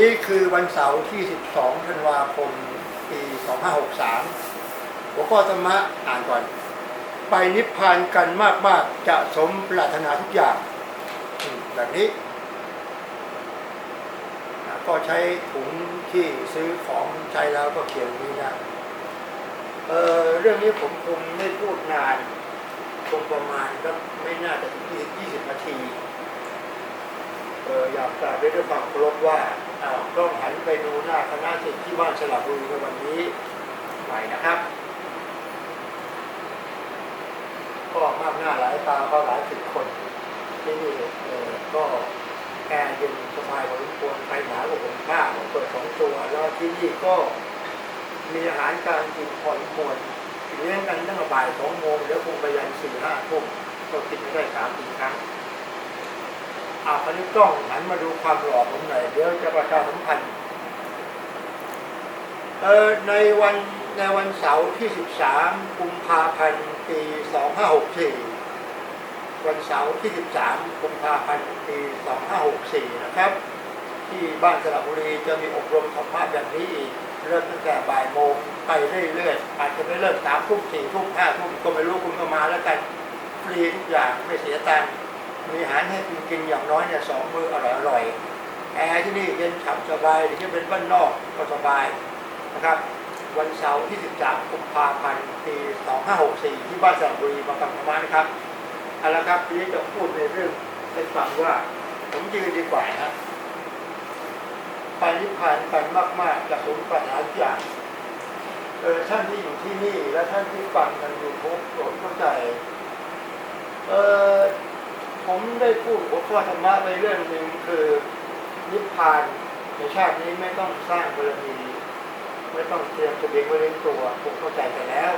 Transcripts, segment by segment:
นี้คือวันเสาร์ที่ 12 ธันวาคม ปี 2563 หัวข้อธรรมะอ่านก่อน ไปนิพพานกันมาก ๆ จะสมปรารถนาทุกอย่าง แบบนี้ ก็ใช้ถุงที่ซื้อของใช้แล้วก็เขียนนี้นะเออเรื่องนี้ผมคงไม่พูดนานคงประมาณก็ไม่น่าจะถึง20 นาทีอยากกราบด้วยความเคารพว่า ต้องหันไปดูหน้าคณะสิทธิ์ที่บ้านสระบุรีในวันนี้ใหม่นะครับ ก็มากหน้าหลายตาก็หลายสิบคนที่นี่ก็แอร์เย็นสบายพอสมควรไปหนาวกว่าผมผ้าผมเปิดสองตัว แล้วที่นี่ก็มีอาหารการกินพอสมควรเลี้ยงกันตั้งแต่บ่ายสองโมงแล้วคงไปยันสี่ห้าทุ่มก็กินไม่ได้สามสี่ครั้ง อาคราวนี้กล้องหันมาดูความหล่อผมหน่อยเดี๋ยวจะประชาสัมพันธ์เออในวันในวันเสาร์ที่ 13 กุมภาพันธ์ปี 2564 วันเสาร์ที่ 13 กุมภาพันธ์ปี 2564 นะครับ ที่บ้านสระบุรีจะมีอบรมธรรมะแบบนี้อีกเริ่มตั้งแต่บ่ายโมงไปเรื่อยๆอาจจะไม่เริ่มสามทุ่มสี่ทุ่มห้าทุ่มก็ไม่รู้คุณก็มาแล้วกัน ฟรีทุกอย่างไม่เสียตังค์ มีอาหารให้คุณกินอย่างน้อยเนี่ยสองมื้ออร่อยอร่อยแอร์ที่นี่เย็นฉ่ำสบายหรือที่เป็นบ้านนอกก็สบายนะครับ วันเสาร์ที่ 13กุมภาพันธ์ปี 2564 ที่บ้านสระบุรีบางกำพมานะครับเอาละครับทีนี้จะพูดในเรื่องให้ฟังว่าผมยืนดีกว่านะไปนิพพานกันมาก ๆจากสมปรารถนาทุกอย่างเออท่านที่อยู่ที่นี่และท่านที่ฟังกันอยู่ทุกโปรดเข้าใจ เออ ผมได้พูดหัวข้อธรรมะไปเรื่องหนึ่งคือนิพพานในชาตินี้ไม่ต้องสร้างบารมีไม่ต้องเตรียมเสบียงไว้ในตัวผมเข้าใจกันแล้ว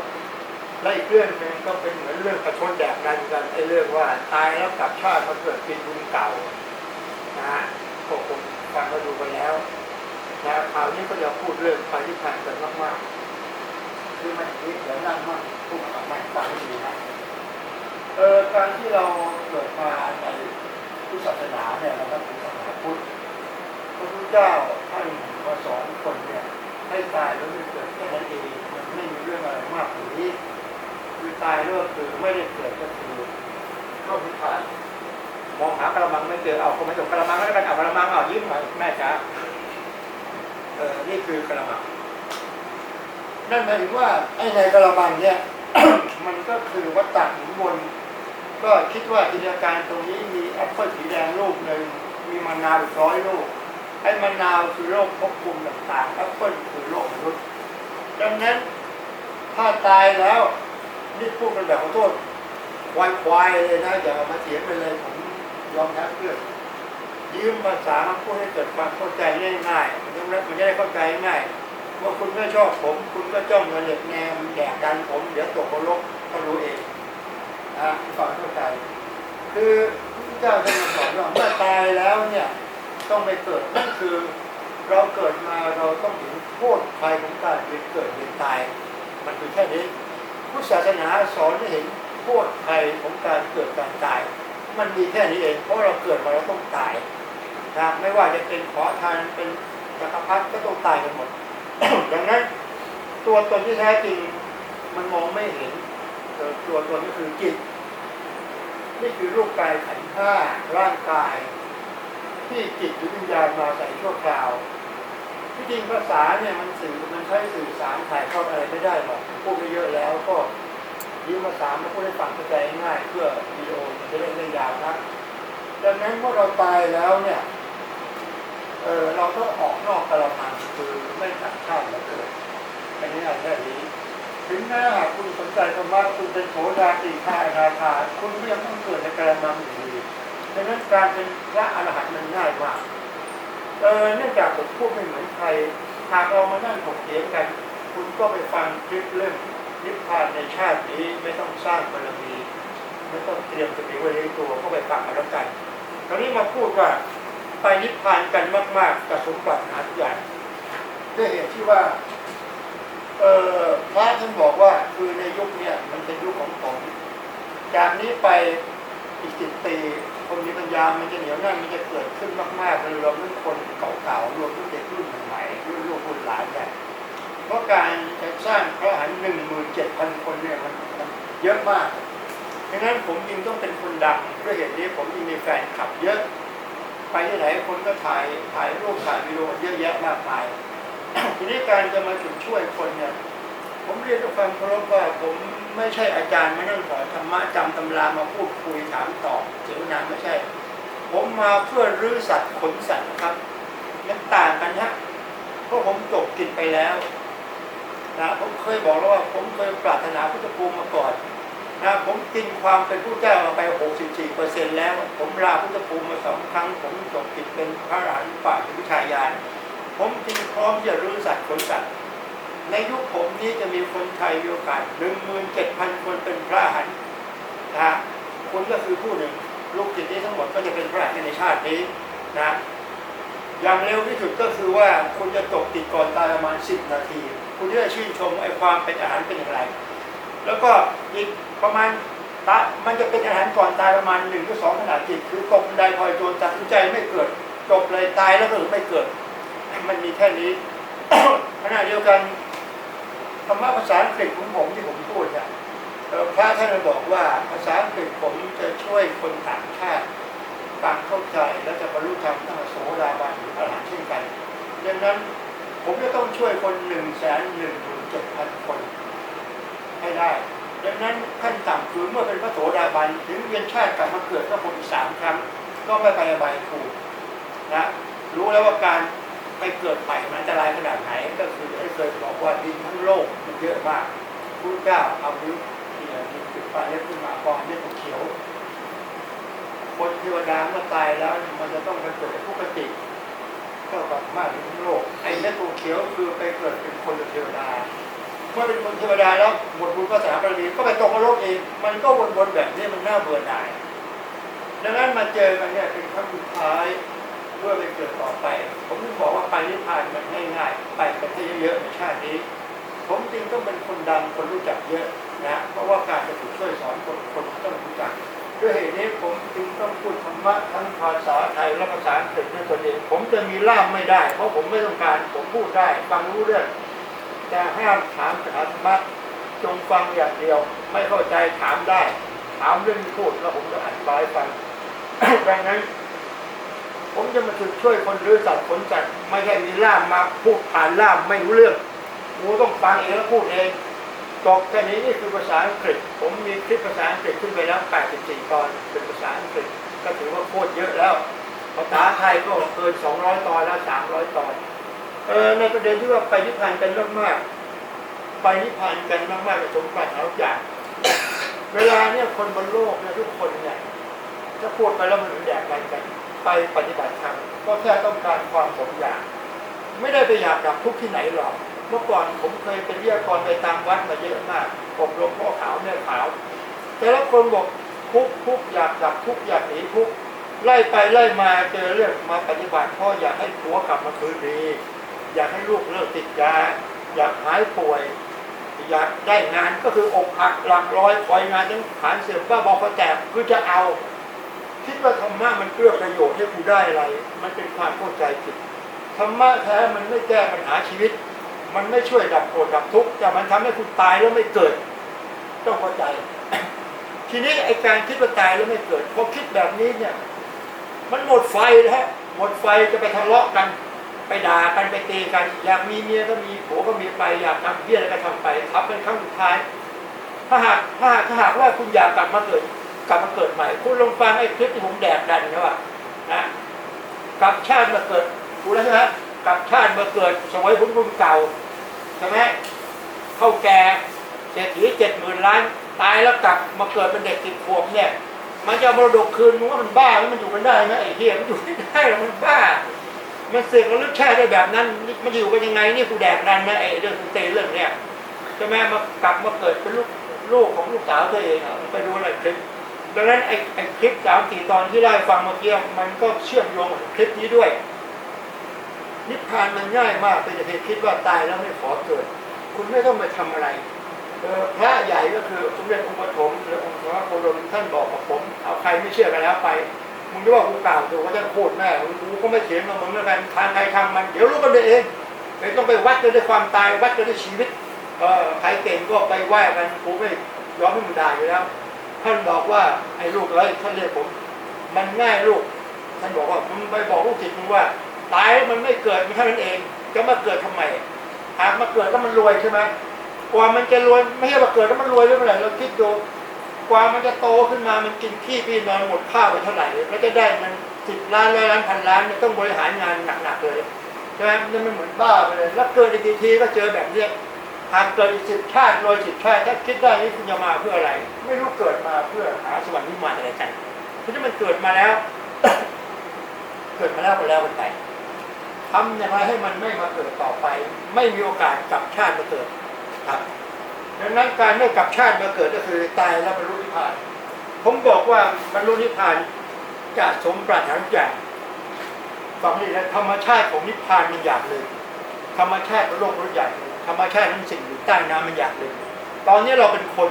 และอีกเรื่องหนึ่งก็เป็นเหมือนเรื่องประชดแดกดันกันไอ้เรื่องว่าตายแล้วกลับชาติมาเกิดเป็นบุญเก่านะฮะก็คงฟังก็ดูไปแล้วนะคราวนี้ก็จะพูดเรื่องไปนิพพานกันมากๆคือมันคิดเดี๋ยวนั่งมั่งพูดกับมันฟังดีนะ เออการที่เราเกิดมาในพุทธศาสนาเนี่ยเราต้องเป็นศาสนาพุทธพระพุทธเจ้าท่านมาสอนคนเนี่ยให้ตายแล้วไม่เกิดแค่นั้นเองมันไม่มีเรื่องอะไรมากกว่านี้คือตายแล้วคือไม่ได้เกิดก็คือเข้านิพพานมองหากระมังไม่เจอเอาคนไม่จบกระมังแล้วกันเอากระมังเอายิ้มหน่อยแม่จ๋าเออนี่คือกระมังนั่นหมายถึงว่าไอ้ในกระมังเนี่ยมันก็คือวัตถุหมุนวน ก็คิดว่าจินตนาการตรงนี้มีแอปเปิลสีแดงลูกหนึ่งมีมะนาวร้อยลูกไอ้มะนาวคือโรคภพภูมิต่างๆแอปเปิลคือโรคมนุษย์ดังนั้นถ้าตายแล้วนี่พูดกันแบบขอโทษควายควายเลยนะอย่ามาเถียงไปเลยผมยอมแพ้เพื่อนยืมภาษามาพูดให้เกิดความเข้าใจง่ายๆมันจะมันจะได้เข้าใจง่ายว่าคุณไม่ชอบผม คุณก็จ้องเงินเหล็กแนมแดกดันผม เดี๋ยวตกนรกก็รู้เอง นะฟังเข้าใจ คือพระพุทธเจ้าท่านสอนว่าเมื่อตายแล้วเนี่ยต้องไปเกิดนั่นคือ เราเกิดมาเราต้องเห็นโทษภัยของการเป็นเกิดเป็นตาย มันคือแค่นี้พุทธศาสนาสอนให้เห็นโทษภัยของการเกิดการตาย มันมีแค่นี้เองเพราะเราเกิดมาเราต้องตายนะไม่ว่าจะเป็นขอทานเป็นจักรพรรดิก็ต้องตายกันหมดดังนั้นตัวตนที่แท้จริงมันมองไม่เห็น ตัวตนก็คือจิต นี่คือรูปกายขันธ์ห้าร่างกาย ที่จิตหรือวิญญาณมาใส่ชั่วคราวที่จริงภาษาเนี่ยมันสื่อมันใช้สื่อสารถ่ายทอดอะไรไม่ได้หรอกพูดไปเยอะแล้วก็ยืมภาษามาพูดให้ฟังเข้าใจง่าย เพื่อวิดีโอมันจะได้ไม่ยาวนะดังนั้นเมื่อเราตายแล้วเนี่ยเออเราต้องออกนอกกระมังคือไม่ตัดข้ามแล้วเกิดอันนี้อันแค่นี้ ถึงแม้หากคุณสนใจธรรมะคุณเป็นโสดาติคาราคาคุณก็ยังต้องเกิดในกระมังอยู่ดีดังนั้นการเป็นพระอรหันต์มันง่ายมากเออเนื่องจากผมพูดไม่เหมือนใครหากเรามานั่งถกเถียงกัน คุณก็ไปฟังคลิปเรื่องนิพพานในชาตินี้ไม่ต้องสร้างบารมีไม่ต้องเตรียมสติไว้ในตัวก็ไปฟังแล้วกันคราวนี้มาพูดว่าไปนิพพานกันมาก ๆกับสมปรารถนาทุกอย่างด้วยเหตุที่ว่า เออพระท่านบอกว่าคือในยุคเนี้ยมันเป็นยุคของผมจากนี้ไปอีกสิบปีคนมีปัญญามันจะเหนียวแน่นมันจะเกิดขึ้นมากๆเลยรวมทั้งคนเก่าๆรวมทั้งเด็กรุ่นใหม่รุ่นลูกรุ่นหลานเนี่ยเพราะการจะสร้างพระหันหนึ่งหมื่นเจ็ดพันคนเนี่ยมันเยอะมากดังนั้นผมจึงต้องเป็นคนดังด้วยเหตุนี้ผมจึงมีแฟนคลับเยอะ ไปที่ไหนคนก็ถ่ายถ่ายรูปถ่ายวิดีโอเยอะแยะมากมาย ทีนี้การจะมาถึงช่วยคนเนี่ยผมเรียนด้วยความเคารพว่าผมไม่ใช่อาจารย์มานั่งสอนธรรมะจำตำรามาพูดคุยถามตอบเสวนาไม่ใช่ ผมมาเพื่อรื้อสัตว์ขนสัตว์นะครับมันต่างกันฮะเพราะผมจบกิจไปแล้วนะผมเคยบอกแล้วว่าผมเคยปรารถนาพุทธภูมิมาก่อนนะผมกินความเป็นผู้เจ้ามาไป 64เปอร์เซ็นต์แล้ว ผมลาพุทธภูมิมาสองครั้ง ผมจบกิจเป็นพระอรหันต์ฝ่ายวิชายาน ผมจึงพร้อมจะรื้สัตว์ขนสัตว์ ในยุคผมนี้จะมีคนไทยมีโอกาสหนึ่งหมื่นเจ็ดพันคนเป็นพระหันต์นะคุณก็คือผู้หนึ่งลูกจิตนี้ทั้งหมดก็จะเป็นพระหันต์ในชาตินี้นะอย่างเร็วที่สุดก็คือว่าคุณจะตกติดก่อนตายประมาณสิบนาที คุณจะได้ชื่นชมไอ้ความเป็นอาหารเป็นอย่างไร แล้วก็อีกประมาณตะมันจะเป็นอาหารก่อนตายประมาณหนึ่งหรือสองขนาดจิตคือตกบันไดพลอยโจรตัดสินใจไม่เกิดจบเลยตายแล้วก็ไม่เกิด มันมีแค่นี้ขณะเดียวกันธรรมะภาษาอังกฤษของผมที่ผมพูดเนี่ยพระท่านบอกว่าภาษาอังกฤษผมจะช่วยคนต่างชาติฟังเข้าใจและจะบรรลุธรรมทั้งโสดาบันหรืออรหันต์เช่นกันดังนั้นผมจะต้องช่วยคนหนึ่งแสนหนึ่งหมื่นเจ็ดพันคนให้ได้ดังนั้นขั้นต่ำคือเมื่อเป็นพระโสดาบันถึงเวียนชาติกลับมาเกิดก็คงอีกสามครั้ง ก็ไม่ไปอบายภูมินะรู้แล้วว่าการ ไปเกิดใหม่มันอันตรายขนาดไหน ก็คือได้เคยบอกว่าดินทั้งโลกมันเยอะมากพุทธเจ้าเอานิ้วเนี่ยดินขึ้นไปเล็บขึ้นมากองเล็บเขียว คนเทวดาเมื่อตายแล้วมันจะต้องไปเกิดในผู้ปฏิเท่ากับมากในทั้งโลกไอ้เม็ดเขียวคือไปเกิดเป็นคนเทวดาเมื่อเป็นคนเทวดาแล้วหมดบุญภาษาบาลีก็ไปตกนรกเองมันก็วนๆแบบนี้มันน่าเบื่อหน่ายดังนั้นมาเจอกันเนี่ยเป็นครั้งสุดท้าย พื่อไปเกิดต่อไป ผมถึงบอกว่าไปนิพพานมันง่ายๆ ไปกันให้เยอะๆในชาตินี้ ผมจริงต้องเป็นคนดังคนรู้จักเยอะนะ เพราะว่าการจะถูกช่วยสอนคนคนต้องรู้จัก ด้วยเหตุนี้ผมจึงต้องพูดธรรมะทั้งภาษาไทยและภาษาอังกฤษในตัวเอง ผมจะมีล่ามไม่ได้ เพราะผมไม่ต้องการ ผมพูดได้ฟังรู้เรื่องแต่ห้ามถามถามธรรมะจงฟังอย่างเดียว ไม่เข้าใจถามได้ ถามเรื่องที่พูดแล้วผมจะอธิบายฟังดังนั้น ผมจะมาช่วยคนรื้อสัตว์ขนสัตว์ไม่ใช่มีล่ามมาพูดผ่านล่ามไม่รู้เรื่องกูต้องฟังเองแล้วพูดเองจบแค่นี้นี่คือภาษาอังกฤษ ผมมีคลิปภาษาอังกฤษขึ้นไปแล้ว 84 ตอนเป็นภาษาอังกฤษ ก็ถือว่าโคตรเยอะแล้ว ภาษาไทยก็เกิน 200 ตอนแล้ว 300 ตอนเออในประเด็นที่ว่าไปนิพพานกันมากๆไปนิพพานกันมากๆกับสมบัติเอาอย่างเวลาเนี่ยคนบนโลกเนี่ยทุกคนเนี่ยถ้าพูดไปแล้วมันเหมือนแดกกันกัน ไปปฏิบัติธรรมก็แค่ต้องการความสมอยาก ไม่ได้ไปอยากดับทุกข์ที่ไหนหรอก เมื่อก่อนผมเคยเป็นวิทยากรไปตามวัดมาเยอะมากอบรมพ่อขาวแม่ขาว แต่ละคนบอกทุกทุกอยากดับทุกอยากหนีทุกไล่ไปไล่มาเจอเรื่องมาปฏิบัติพ่ออยากให้ผัวกลับมาคืนดี อยากให้ลูกเลิกติดยาอยากหายป่วย อยากได้งานก็คืออกหักหลังร้อยคอยงานทั้งฐานเสื่อมบ้าบอคอแตกคือจะเอา คิดว่าธรรมะมันเกื้อประโยชน์ให้กูได้อะไร มันเป็นความเข้าใจผิดธรรมะแท้มันไม่แก้ปัญหาชีวิต มันไม่ช่วยดับโกรธดับทุกข์แต่มันทำให้คุณตายแล้วไม่เกิด ต้องเข้าใจ ทีนี้ไอการคิดว่าตายแล้วไม่เกิดพอคิดแบบนี้เนี่ย มันหมดไฟแล้วฮะหมดไฟจะไปทะเลาะกัน ไปด่ากันไปเตีกัน อยากมีเมียก็มีผัวก็มีไปอยากทำเพี้ยอะไรก็ทำไปทำเป็นครั้งสุดท้าย ถ้าหากถ้าหากถ้าหากว่าคุณอยากกลับมาเกิด กลับมาเกิดใหม่ คุณลองฟังไอ้คลิปที่ผมแดกดันนะว่านะกลับชาติมาเกิดกูแล้วใช่ไหมกลับชาติมาเกิดสมัยผมรุ่นเก่าใช่ไหมเข้าแก่เศรษฐีเจ็ดหมื่นล้าน ตายแล้วกลับมาเกิดเป็นเด็กติดขวบเนี่ย มันจะเอามรดกคืนมึงว่ามันบ้ามันอยู่กันได้ไหมไอ้เหี้ยมันอยู่ไม่ได้หรอกมันบ้า มันเสกระลึกชาติได้แบบนั้น มันอยู่กันยังไงนี่กูแดกดันนะไอ้เรื่องเตเรื่องเนี้ยใช่ไหมมากลับมาเกิดเป็นลูกลูกของลูกสาวตัวเองไปดูอะไรคลิป ดังนั้นไอ้ไอ้คลิปสามสี่ตอนที่ได้ฟังเมื่อกี้มันก็เชื่อมโยงกับคลิปนี้ด้วย นิพพานมันง่ายมากเป็นเหตุคิดว่าตายแล้วไม่ขอเกิด คุณไม่ต้องไปทำอะไรเออพระใหญ่ก็คือสมเด็จองค์ปฐมหรือองค์พระโคดมท่านบอกกับผมเอาใครไม่เชื่อกันแล้วไปมึงจะว่ากูกล่าวตัวก็จะโคตรแม่กูก็ไม่เขียนมามึงแล้วกันทางใครทางมันเดี๋ยวรู้กันเองไม่ต้องไปวัดกันด้วยความตายวัดกันด้วยชีวิตเออใครเก่งก็ไปไหว้กันกูไม่ยอมให้มึงด่าอยู่แล้ว ท่านบอกว่าไอ้ลูกเอ้ยท่านเรียกผม มันง่ายลูก ท่านบอกว่ามึงไปบอกลูกศิษย์มึงว่า ตายมันไม่เกิดมันเท่นั้นเอง จะมาเกิดทำไมหากมาเกิดแล้วมันรวยใช่ไหมกว่ามันจะรวยไม่ใช่ว่าเกิดแล้วมันรวยได้เมื่อไหร่เราคิดดูกว่ามันจะโตขึ้นมามันกินขี้พี่นอนหมดข้าวไปเท่าไหร่แล้วจะได้มันสิบล้านร้อยล้านพันล้านเนี่ยต้องบริหารงานหนักๆเลยใช่ไหมนี่มันเหมือนบ้าไปเลยแล้วเกิดอีกทีก็เจอแบบเนี้ย หากเกิดอีกสิบชาติรวยสิบชาติถ้าคิดได้นี่คุณจะมาเพื่ออะไร ไม่รู้เกิดมาเพื่อหาสวรรค์นิพพานอะไรกันเพราะฉะนั้นมันเกิดมาแล้ว เกิดมาแล้วก็แล้วมันไปทำอย่างไรให้มันไม่มาเกิดต่อไป ไม่มีโอกาสกลับชาติมาเกิดครับดังนั้นการไม่กลับชาติมาเกิดก็คือตายแล้วบรรลุนิพพาน ผมบอกว่าบรรลุนิพพานจะสมปรารถนาทุกอย่างฟังนี่นะธรรมชาติของนิพพานมันอย่างเลยธรรมชาติของโลกมันอย่างหนึ่ง ธรรมชาติของสิ่งอยู่ใต้น้ำมันอยางหนึ่งตอนนี้เราเป็นคน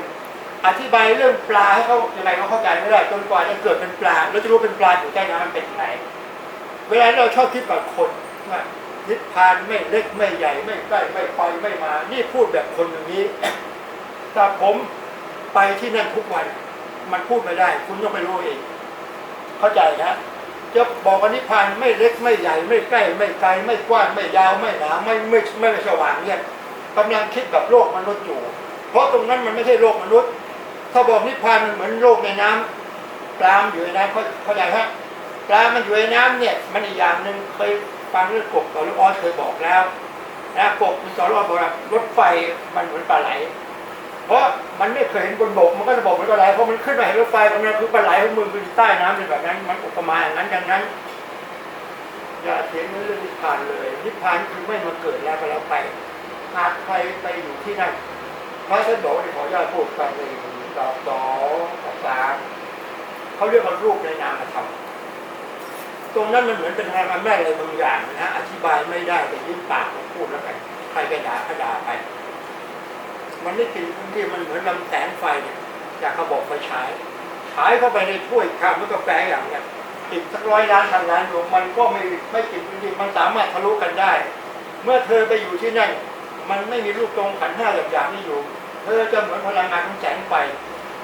อธิบายเรื่องปลาให้เขายังไงเขาเข้าใจไม่ได้จนกว่าจะเกิดเป็นปลาเราจะรู้เป็นปลาอยู่ใต้น้ำมันเป็นยังไงเวลาเราชอบคิดแบบคนว่านิพพานไม่เล็กไม่ใหญ่ไม่ใกล้ไม่ไปไม่มา นี่พูดแบบคนอย่างนี้ แต่ผมไปที่นั่นทุกวัน มันพูดไม่ได้ คุณต้องไปรู้เอง เข้าใจนะจะบอกว่านิพพานไม่เล็กไม่ใหญ่ ไม่ใกล้ไม่ไกลไม่กว้างไม่ยาวไม่หนาไม่ไม่ไม่สว่างเนี่ย กำลังคิดแบบโลกมนุษย์อยู่ เพราะตรงนั้นมันไม่ใช่โลกมนุษย์ ถ้าบอกนิพพานมันเหมือนโลกในน้ำปลามอยู่ในน้ำเข้าเข้าใจฮะปลามันอยู่ในน้ำเนี่ยมันอีกอย่างหนึ่งเคยฟังเรื่องกบกับลูกออสเคยบอกแล้วนะกบมันสอนว่าบอกว่ารถไฟมันเหมือนปลาไหล เพราะมันไม่เคยเห็นบนบกมันก็จะบอกเหมือนปลาไหลเพราะมันขึ้นมาเห็นรถไฟมันคือปลาไหลของมึงอยู่ใต้น้ำเป็นแบบนั้น มันอุปมาอย่างนั้นดังนั้นอย่าเถียงเรื่องนิพพานเลยนิพพานคือไม่มาเกิดแล้วก็แล้วไป หากใครไปอยู่ที่นั่นพระท่านบอกว่าขออนุญาตพูดกันในดอกสองดอกสามเขาเรียกว่ารูปในนามธรรมตรงนั้นมันเหมือนเป็นพลังอำนาจอะไรบางอย่างนะ อธิบายไม่ได้แต่ยิ้มปากมาพูดแล้วกันใครไปด่าก็ด่าไป มันไม่กินพื้นที่มันเหมือนลำแสงไฟเนี่ยจากเขาบอกไฟฉายฉายเข้าไปในถ้วยข้าวมันกาแฟอย่างเนี้ยติดสักร้อยล้านพันล้านดวงมันก็ไม่ไม่กินพื้นที่มันสามารถทะลุกันได้ เมื่อเธอไปอยู่ที่นั่น มันไม่มีรูปตรงขันห้าแบบอย่างนี้อยู่ เธอจะเหมือนพลังงานของแสงไฟ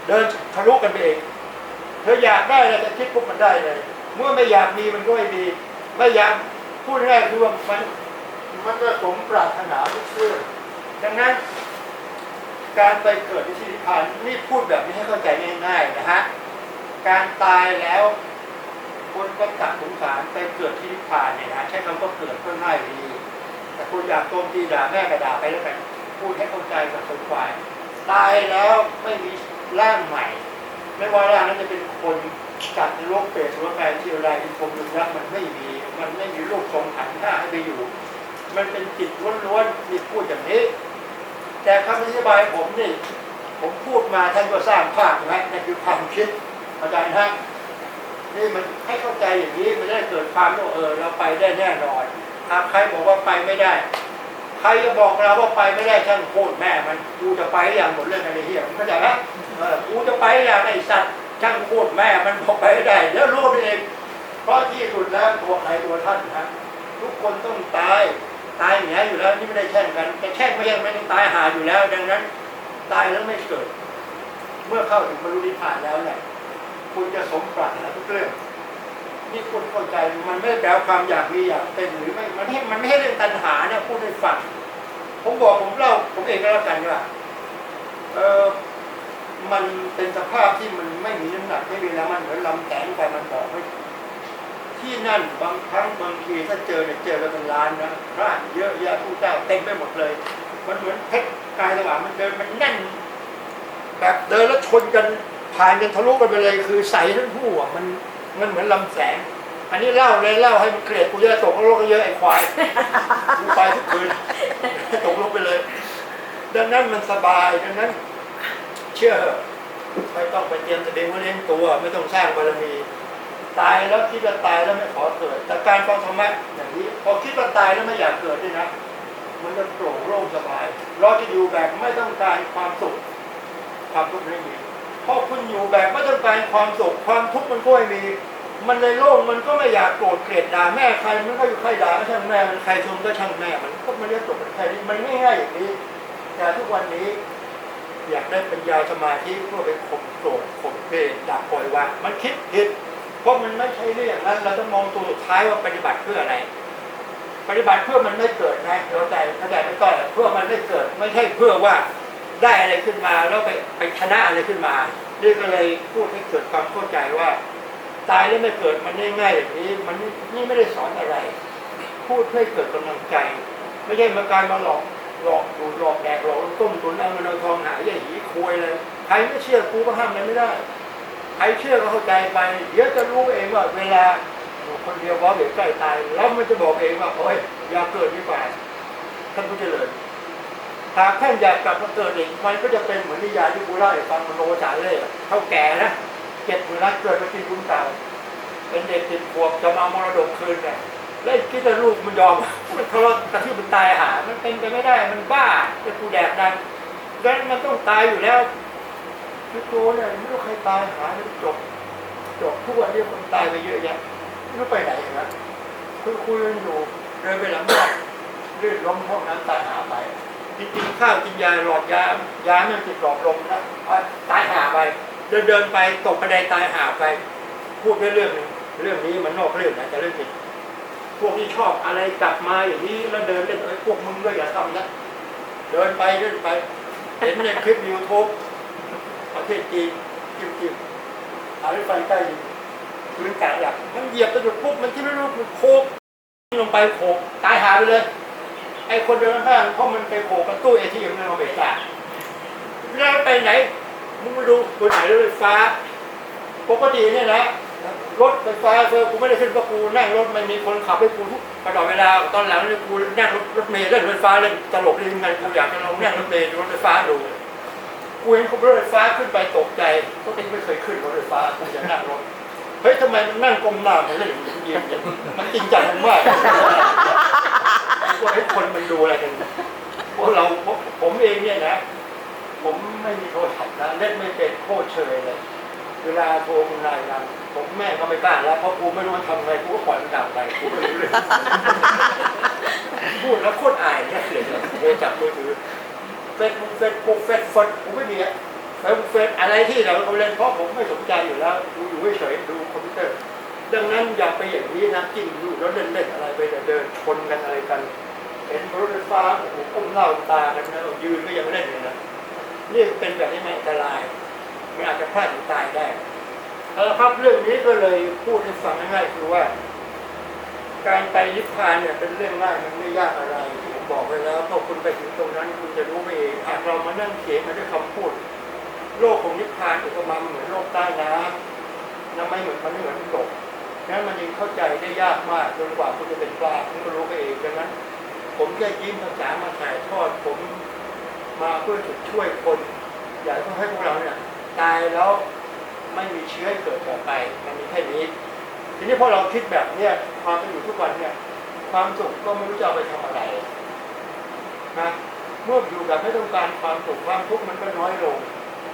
เดินทะลุกันไปเอง เธออยากได้อะไรจะคิดปุ๊บมันได้เลย เมื่อไม่อยากมีมันก็ไม่มีไม่อยากพูดง่ายคือว่ามันมันก็สมปรารถนาทุกเรื่องดังนั้น การไปเกิดในที่นิพพานนี่พูดแบบนี้ให้เข้าใจง่ายๆนะฮะการตายแล้วคนก็ตัดสงสารไปเกิดที่นิพพานเนี่ยนะใช้คำว่าเกิดก็ง่ายดี แต่คุณอยากโจมตีด่าแม่ก็ด่าไปแล้วกันพูดให้เข้าใจกับคนฝ่าย ตายแล้วไม่มีร่างใหม่ ไม่ว่าร่างนั้นจะเป็นคนจัดในโรคเปรตหรือว่าแปลที่อะไรเป็นคมยุงยักมันไม่มี มันไม่มีรูปทรงขันหน้าให้ไปอยู่ มันเป็นจิตล้วนๆที่พูดอย่างนี้ แต่คำอธิบายผมนี่ ผมพูดมาท่านก็สร้างภาพนะนั่นคือความคิดอาจารย์ฮะนี่มันให้เข้าใจอย่างนี้มันได้เกิดความว่าเออเราไปได้แน่นอน หากใครบอกว่าไปไม่ได้ ใครจะบอกเราว่าไปไม่ได้ช่างโคตรแม่มันกูจะไปอย่างหมดเรื่องอะไรเหี้ยเข้าใจไหมเออกูจะไปอย่างไอสัตว์ช่างโคตรแม่มันบอกไปไม่ได้แล้วรู้เองเพราะที่สุดแล้วตัวใครตัวท่านนะทุกคนต้องตายตายอย่างนี้อยู่แล้วนี่ไม่ได้แช่งกันแต่แช่งไม่ยังไม่ต้องตายหาอยู่แล้ว ดังนั้น ตายแล้วไม่เกิด เมื่อเข้าถึงบรรลุนิพพานแล้วเนี่ยคุณจะสมปรารถนาทุกเรื่อง นี่คุณเข้าใจมันไม่แปลความอยากมีอยากเป็นหรือไม่มันให้มันไม่ให้เรื่องตัณหาเนี่ยพูดให้ฟังผมบอกผมเล่าผมเองก็แล้วกันว่าเออมันเป็นสภาพที่มันไม่มีน้ำหนักไม่มีแล้วมันเหมือนลำแสงไฟมันบอกไม่ที่นั่นบางครั้งบางทีถ้าเจอเนี่ยเจอกันเป็นล้านนะพระเยอะแยะผู้เจ้าเต็มไปหมดเลย มันเหมือนเพชรกายสว่างมันเดินมันแน่น แบบเดินแล้วชนกันผ่านกันทะลุกันไปเลย คือใสทั้งคู่อะมัน มันเหมือนลำแสง อันนี้เล่าเลยเล่าให้มันเกลียดกูเยอะตกนรกก็เยอะไอ้ควายกูไปทุกคืนตกลงไปเลย ดังนั้นมันสบายดังนั้น เชื่อไม่ต้องไปเตรียมจะเด็งว่าเลี้ยงตัว ไม่ต้องสร้างบารมี ตายแล้วคิดว่าตายแล้วไม่ขอเกิด แต่การฟังธรรมะอย่างนี้พอคิดว่าตายแล้วไม่อยากเกิดด้วยนะมันจะโปร่งโล่งสบาย เราจะอยู่แบบไม่ต้องการความสุขความทุกข์ไม่มี เพราะคุณอยู่แบบไม่ต้องการความสุขความทุกข์มันก็ไม่มี มันเลยโล่งมันก็ไม่อยากโกรธเกลียดด่าแม่ใครมันก็อยู่ใครด่าก็ช่างแม่มันใครชมก็ช่างแม่มันก็ไม่เรียกตกเป็นใครนี่มันง่ายอย่างนี้แต่ทุกวันนี้อยากได้ปัญญาสมาธิเพื่อไปข่มโกรธข่มเกลียดด่าปล่อยวางมันคิดผิดเพราะมันไม่ใช่เรื่องนั้น เราต้องมองตัวสุดท้ายว่าปฏิบัติเพื่ออะไร ปฏิบัติเพื่อมันไม่เกิดนะเข้าใจเข้าใจไม่ต้อยเพื่อมันไม่เกิด ไม่ใช่เพื่อว่า ได้อะไรขึ้นมาแล้วไปไปชนะอะไรขึ้นมานี่ก็เลยพูดให้เกิดความเข้าใจว่า ตายแล้วไม่เกิดมันง่ายๆอย่างนี้มันนี่ไม่ได้สอนอะไร พูดเพื่อให้เกิดกำลังใจ ไม่ใช่มาการมาหลอกหลอกดูหลอกแดกหลอกต้มตุนเอาเงินทองหาใหญ่หีคุยเลยใครไม่เชื่อกูก็ห้ามอะไรไม่ได้ใครเชื่อก็เข้าใจไปเดี๋ยวจะรู้เองว่าเวลาคนเดียวว่าเดี๋ยวใกล้ตาย แล้วมันจะบอกเองว่าโอ้ยอย่าเกิดดีกว่าท่านผู้เจริญ หากท่านอยากกลับมาเกิดอีกมันก็จะเป็นเหมือนนิยายที่กูเล่าให้ฟังมโนจารเล่เท่าแก่นะเจ็ดหมื่นล้านเกิดมากินบุญเก่าเป็นเด็กติดขวบจะมาเอามรดกคืนเนี่ยแล้วคิดว่าลูกมันยอมมันทะเลาะกระทืบมันตายหา มันเป็นไปไม่ได้มันบ้าจะกูแดกดันดังนั้นมันต้องตายอยู่แล้วคือตัวเนี่ยไม่รู้ใครตายหาไม่จบจบทุกวันนี้คนตายไปเยอะแยะไม่รู้ไปไหนนะคือคุยกันอยู่เดินไปหลังบ้านลื่นล้มห้องน้ำตายหาไป จริงๆข้าวกินยาหลอดยายามันติดหลอดลมนะตายหาไปเดินเดินไปตกบันไดตายหาไป พูดไปเรื่องหนึงเรื่องนี้มันนอกเรื่องนะแต่เรื่องจริงพวกที่ชอบอะไรกลับมาอย่างนี้แล้วเดินเล่นไอ้พวกมึงก็อย่าทำนะเดินไปเดินไปเห็นในคลิปยูทูบประเทศจีนจิ้มจิ้มเอารไฟใต้ดินพื้นกลางหลักมันเหยียบกระดุดปุ๊บมันที่ไม่รู้มันโคกลงไปโขกตายหาไปเลย ไอ้คนเดินข้างเพราะมันไปโขกกระตู้เอทีเอ็มในอเมริกาแล้วไปไหนมึงไปดูบนไหนรถไฟฟ้าปกติเนี่ยนะรถไฟฟ้าเธอกูไม่ได้ขึ้นเพราะกูนั่งรถมันมีคนขับให้กูทุกตลอดเวลาตอนหลังเนี่ยกูนั่งรถรถเมล์เล่นรถไฟฟ้าเล่นตลกเล่นยังไงกูอยากจะลองนั่งรถเมล์ดูรถไฟฟ้าดูกูเห็นเขารถไฟฟ้าขึ้นไปตกใจเพราะเองไม่เคยขึ้นรถไฟฟ้ากูจะนั่งรถเฮ้ยทำไมมันนั่งก้มหน้ามันเล่นอย่างเงี้ยมันจริงจังมาก ว่าไอ้คนมันดูอะไรกันพวกเราผมเองเนี่ยนะ ผมไม่มีโทรศัพท์นะเล่นไม่เป็นโคตรเชยเลย เวลาโทรคุณนายนะผมแม่ก็ไม่กล้าแล้วเพราะกูไม่รู้มันทำไงกูก็ปล่อยมันดับไปกูไม่รู้เรื่องพูดแล้วโคตรอายเนี่ยเสียงเลยโทรจับมือถือเฟซบุ๊กเฟซบุ๊กเฟซฟดผมไม่มีอะเฟซบุ๊กเฟซอะไรที่เราเล่นเพราะผมไม่สนใจอยู่แล้วดูอยู่เฉยดูคอมพิวเตอร์ดังนั้นอย่าไปอย่างนี้นะจิ้มดูแล้วเล่นเล่นอะไรไปเดินชนกันอะไรกัน เห็นรถไฟฟ้าโอ้โหก้มหน้าตากันนะยืนก็ยังเล่นเลยนะนี่เป็นแบบนี้มันอันตรายมันอาจจะพลาดถึงตายได้เอาครับเรื่องนี้ก็เลยพูดให้ฟังง่ายๆคือว่า การไปนิพพานเนี่ยเป็นเรื่องง่ายมันไม่ยากอะไรที่ผมบอกไว้แล้วพอคุณไปถึงตรงนั้นคุณจะรู้ไปเองหากเรามานั่งเขียนมาด้วยคำพูด โลกของนิพพานอุปมาเหมือนโลกใต้น้ำน้ำไม่เหมือนมันไม่เหมือนตกนั้นมันยังเข้าใจได้ยากมากจนกว่าคุณจะเป็นปลาคุณก็รู้ไปเองดังนั้น ผมแค่ยิ้มภาษามาถ่ายทอดผมมาเพื่อจะช่วยคน อยากให้พวกเราเนี่ยตายแล้วไม่มีเชื้อเกิดต่อไปมันมีแค่นี้ ทีนี้พอเราคิดแบบเนี้ยความเป็นอยู่ทุกวันเนี่ย ความสุขก็ไม่รู้จะเอาไปทำอะไรนะเมื่ออยู่แบบไม่ต้องการความสุขความทุกข์มันก็น้อยลง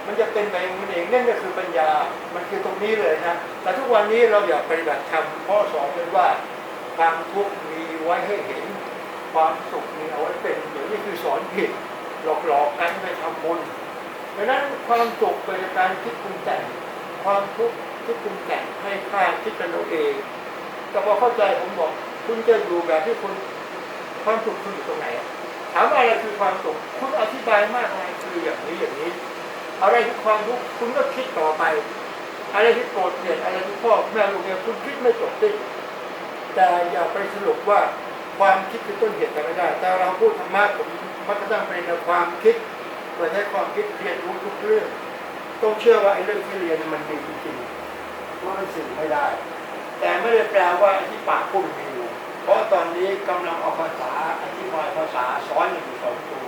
มันจะเป็นไปเองมันเองนั่นก็คือปัญญา มันคือตรงนี้เลยนะแต่ทุกวันนี้เราอยากปฏิบัติธรรมเพ่อสอนเลยว่าความทุกข์มีไว้ให้เห็น ความสุขมีเอาไว้เป็นอย่างนี้คือสอนผิด หลอกๆกันไปทำบุญดังนั้นความสุขเกิดจากการคิดปรุงแต่งความทุกข์คิดปรุงแต่งให้ค่าคิดกันเอาเอง แต่พอเข้าใจผมบอก คุณจะอยู่แบบที่คุณความสุขคุณอยู่ตรงไหนถามว่าอะไรคือความสุขคุณอธิบายมากมายคืออย่างนี้อย่างนี้ อะไรคือความทุกข์คุณก็คิดต่อไป อะไรที่โกรธเกลียดอะไรที่พ่อแม่ลูกเนี่ยคุณคิดไม่จบสิ้นแต่อย่าไปสรุปว่า ความคิดคือต้นเหตุกันไม่ได้ แต่เราพูดธรรมะผมมักจะต้องเป็นในความคิดโดใช้ความคิดเรียนรู้ทุกเรื่อง ต้องเชื่อว่าไอ้เรื่องที่เรียนมันดีจริงๆเพราะมันสื่อไม่ได้ แต่ไม่ได้แปลว่าไอ้ที่ปากพูดมีอยู่เพราะตอนนี้กำลังเอาภาษาอธิบายภาษาซ้อนอยู่สองตัว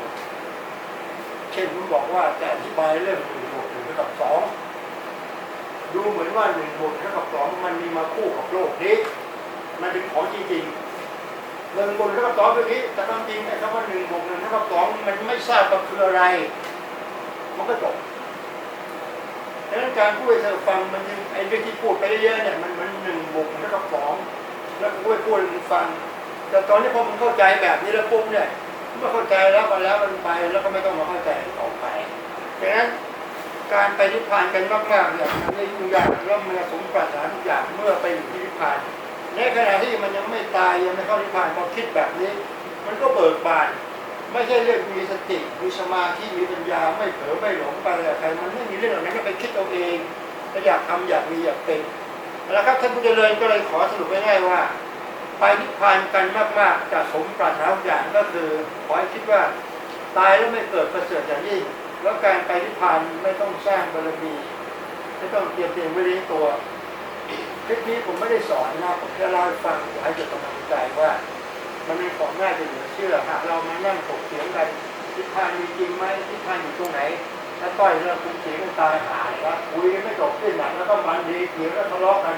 เช่นผมบอกว่าจะอธิบายเรื่องหนึ่งบวกหนึ่งเท่ากับสองดูเหมือนว่าหนึ่งบวกเท่ากับสองมันมีมาคู่กับโลกนี้ มันเป็นของจริงๆ หนึ่งบวกเท่ากับสองเมื่อกี้ แต่ความจริงไอ้คำว่าหนึ่งบวกหนึ่งเท่ากับสองมันไม่ทราบว่าคืออะไร มันก็จบดังนั้นการพูดให้เธอฟังมันยังไอ้เรื่องที่พูดไปเยอะๆเนี่ยมันมันหนึ่งบวกเท่ากับสองแล้วพูดพูดให้มันฟัง แต่ตอนนี้พอมันเข้าใจแบบนี้แล้วปุ๊บเนี่ยเมื่อเข้าใจแล้วมาแล้วมันไปแล้วก็ไม่ต้องมาเข้าใจต่อไปดังนั้นการไปนิพพานกันมากๆเนี่ยมันไม่ยุ่งยากแล้วมันสมปรารถนาทุกอย่างเมื่อไปอยู่ที่นิพพาน ในขณะที่มันยังไม่ตายยังไม่เข้านิพพานพอคิดแบบนี้ มันก็เบิกบาน ไม่ใช่เรื่องมีสติมีสมาธิมีปัญญาไม่เผลอไม่หลงไปอะไรกับใครมันไม่มีเรื่องเหล่านั้นก็ไปคิดเอาเองก็อยากทำอยากมีอยากเป็นแล้วครับท่านผู้เจริญก็เลยขอสรุปง่ายๆว่า ไปนิพพานกันมากๆจะสมปรารถนาทุกอย่างก็คือขอให้คิดว่าตายแล้วไม่เกิดประเสริฐอย่างยิ่งแล้วการไปนิพพานไม่ต้องสร้างบารมีไม่ต้องเตรียมเตรียมไว้ในตัว คลิปนี้ผมไม่ได้สอนนะผมแค่เล่าให้ฟังอให้เกิดกำลังใจว่า มันเป็นของง่ายจะเหลือเชื่อหากเรามานั่งถกเถียงกันทิศทางมีจริงไหมทิศทางอยู่ตรงไหนถ้าต้อยเราคุยเถียงกันตายหายว่าคุยกันไม่จบสิ้นหนังแล้วก็มันดีเถียงแล้วทะเลาะกัน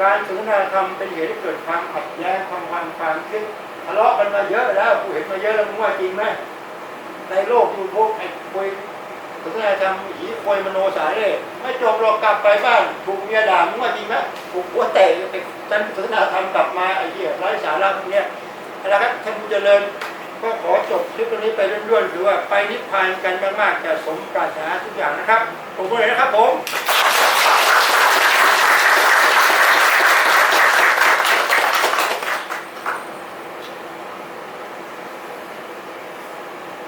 การสนทนาธรรมเป็นเหตุให้เกิดความขัดแย้งความพันความคิดทะเลาะกันมาเยอะแล้วกูเห็นมาเยอะแล้วมึงว่าจริงไหมในโลกยูทูบไอ้คุย สนทนาธรรมหีควยมโนสาเร่ไม่จบหรอกกลับไปบ้านถูกเมียด่ามึงว่าจริงไหมถูกหัวเตะไปจันสนทนาธรรมกลับมาไอ้เหี้ยไร้สาระพวกเนี้ยนะครับท่านผู้เจริญก็ขอจบคลิปวันนี้ไปเรื่อยๆหรือว่าไปนิพพานกันมากๆจะสมปรารถนาทุกอย่างนะครับผมเลยนะครับผม